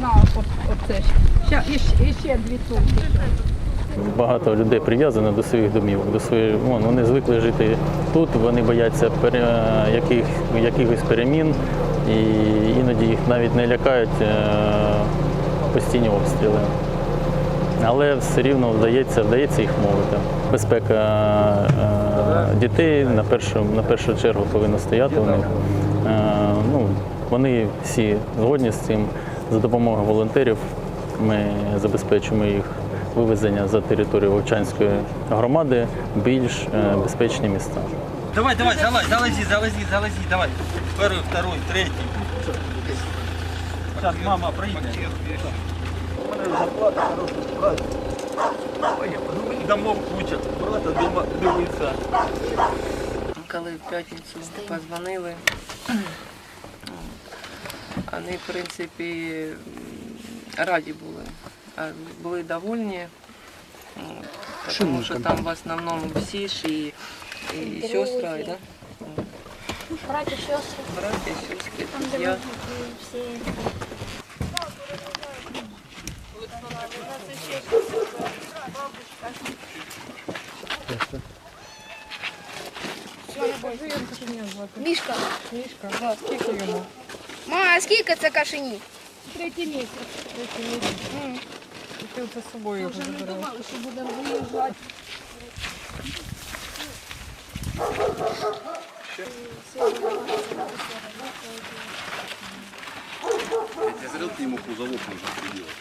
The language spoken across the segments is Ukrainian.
На, от, оце. Ще, і, ще- і ще дві сумки. Багато людей прив'язано до своїх домівок, до своєї вон, вони звикли жити тут, вони бояться пере, яких, якихось перемін і іноді їх навіть не лякають е, постійні обстріли. Але все рівно вдається, вдається їх мовити. Безпека е, дітей на першу, на першу чергу повинна стояти у них. Е, ну, вони всі згодні з цим. За допомогою волонтерів ми забезпечуємо їх вивезення за територію Вовчанської громади більш е, безпечні міста. Давай, давай, залазь, залази, залази, залази, давай. Первый, второй, третий. Сейчас мама проедет. Домов куча. Брата дома дивиться. коли в п'ятницю позвонили, вони, в принципі, раді були. А Були довольні, м, тому що там в основному всі ж і, і сестри, да? Братья, сестры, браті, сестри, там друзья. все. Мішка. Мішка, да, скільки йому? Ма, а скільки це кашині? Третій місяць. Третій місяць. Ти це з собою його забираєш. що будемо виїжджати. Я смотрел к нему кузовок нужно приделать.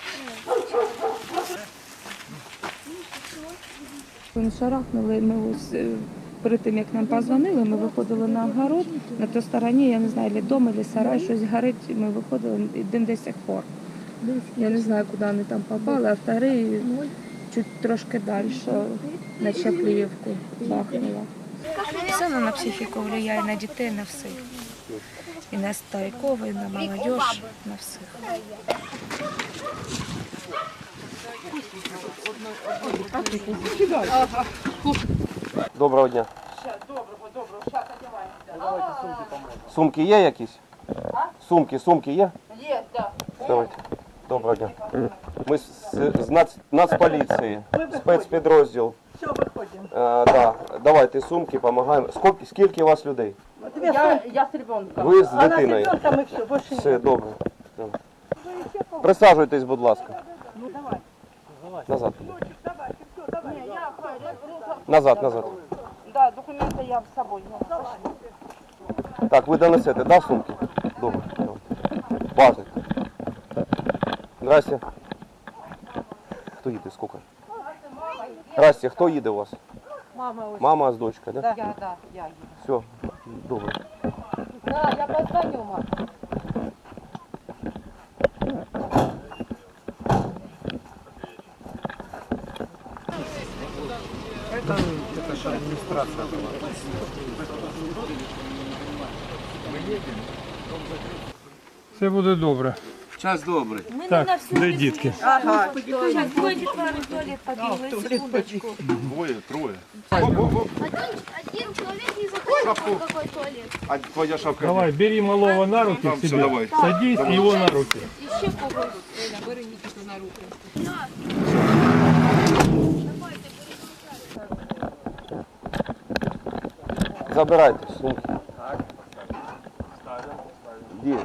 Ми шарахнули, ми ось е, перед тим, як нам позвонили, ми виходили на огород, на той стороні, я не знаю, чи дом, чи сарай, щось горить, ми виходили, і дим до сих пор. Я не знаю, куди вони там попали, а вторий чуть трошки далі, на Чапліївку бахнуло. Все на психіку впливає, на дітей, на всіх. І на стариків, і на молодіж, на всіх. Доброго дня. Сумки є якісь? Сумки, сумки є? Є, так. Давайте. Доброго дня. Ми з, з нац, Нацполіції, спецпідрозділ. Все, виходимо. А, да. Давайте сумки, допомагаємо. Скільки, скільки у вас людей? Я, я с ребенком. Ви з А на дитиною? ребенка мы все, больше нет. Все, добре. добре. Присаджуйтесь, будь ласка. Ну Назад. Назад, назад. Да, документы я с собой. Так, ви донесете, да, сумки? Добре. добре. Важно. Здрасте. Хто їде? Скільки? Здрасте, хто їде у вас? Мама ось. Мама з дочкою, да? Я, да, я еду. Все, добре. Да, я позвоню, мама. Все буде добре. Час добрий. Так, де дітки? Двоє, троє. Один человек не заходит в какой туалет. А твоя шапка? Давай, бери малого на руки Там к все, себе. давай. Садись и его на руки. Еще кого Забирайте сумки. Где?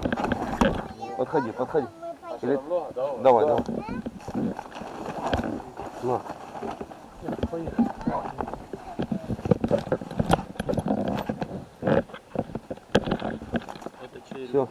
Подходи, ну, подходи. Ну, Или... Давай, давай. На. Поехали. Это Все.